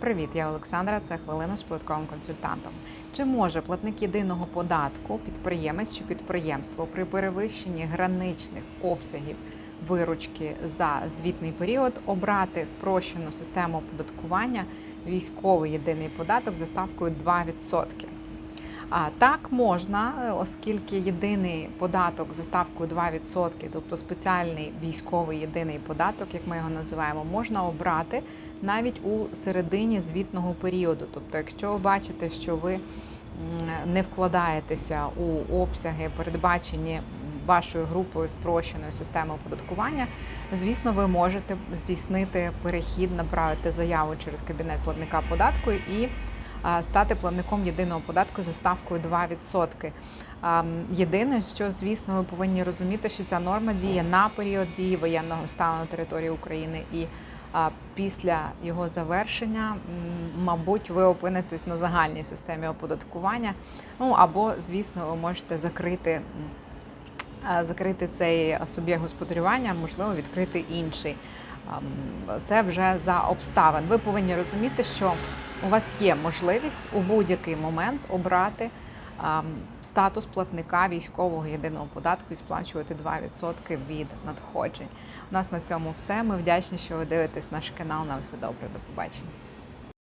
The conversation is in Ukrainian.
Привіт, я Олександра. Це хвилина з податковим консультантом. Чи може платник єдиного податку, підприємець чи підприємство при перевищенні граничних обсягів виручки за звітний період обрати спрощену систему оподаткування військовий єдиний податок за ставкою 2%? А так можна, е, оскільки єдиний податок за ставкою 2%, тобто спеціальний військовий єдиний податок, як ми його називаємо, можна обрати навіть у середині звітного періоду. Тобто, якщо ви бачите, що ви не вкладаєтеся у обсяги, передбачені вашою групою спрощеної системи оподаткування, звісно, ви можете здійснити перехід, направити заяву через кабінет платника податку і стати платником єдиного податку за ставкою 2%. Єдине, що звісно, ви повинні розуміти, що ця норма діє на період дії воєнного стану на території України і після його завершення, мабуть, ви опинитесь на загальній системі оподаткування. Ну або, звісно, ви можете закрити. Закрити цей суб'єкт господарювання, можливо, відкрити інший. Це вже за обставин. Ви повинні розуміти, що у вас є можливість у будь-який момент обрати статус платника військового єдиного податку і сплачувати 2% від надходжень. У нас на цьому все. Ми вдячні, що ви дивитесь наш канал. На все добре. До побачення.